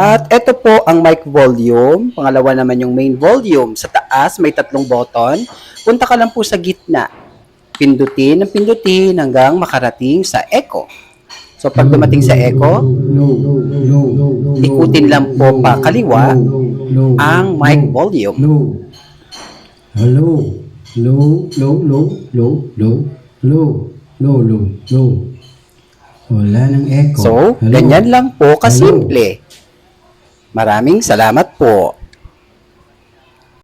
At ito po ang mic volume. Pangalawa naman yung main volume. Sa taas, may tatlong button. Punta ka lang po sa gitna. Pindutin ng pindutin hanggang makarating sa echo. So pag dumating sa echo, ikutin lang po pa kaliwa ang mic volume. Hello, low, low, low, low, low, low, low, low, low. Wala ng echo. So, Hello. ganyan lang po kasimple. Hello. Maraming salamat po.